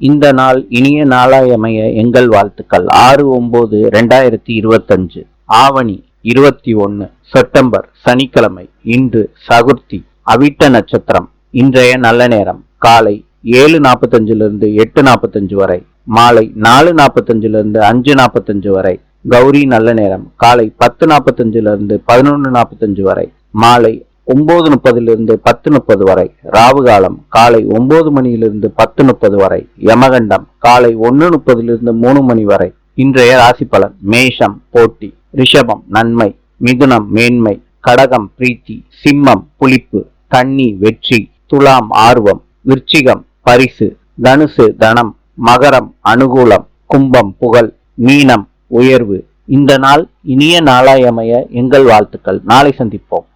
இந்த நாள் இனிய நாளாயமைய எங்கள் வாழ்த்துக்கள். ஆறு ஒன்பது ரெண்டாயிரத்தி இருபத்தஞ்சு ஆவணி இருபத்தி ஒன்று செப்டம்பர் சனிக்கிழமை இன்று சகுர்த்தி அவிட்ட நட்சத்திரம் இன்றைய நல்ல நேரம் காலை ஏழு நாற்பத்தஞ்சிலிருந்து எட்டு நாற்பத்தஞ்சு வரை மாலை நாலு நாற்பத்தஞ்சிலிருந்து அஞ்சு நாற்பத்தஞ்சு வரை கௌரி நல்ல நேரம் காலை பத்து நாற்பத்தஞ்சிலிருந்து பதினொன்று நாற்பத்தஞ்சு வரை மாலை ஒன்பது முப்பதிலிருந்து பத்து முப்பது வரை ராவு காலம் காலை ஒன்பது மணியிலிருந்து பத்து முப்பது வரை யமகண்டம் காலை ஒன்று முப்பதிலிருந்து மூணு மணி வரை இன்றைய ராசி பலன் மேஷம் போட்டி ரிஷபம் நன்மை மிதுனம் மேன்மை கடகம் பிரீத்தி சிம்மம் புளிப்பு கன்னி வெற்றி துலாம் ஆர்வம் விருச்சிகம் பரிசு தனுசு தனம் மகரம் அனுகூலம் கும்பம் புகழ் மீனம் உயர்வு. இந்த நாள் இனிய நாளாயமைய எங்கள் வாழ்த்துக்கள். நாளை சந்திப்போம்.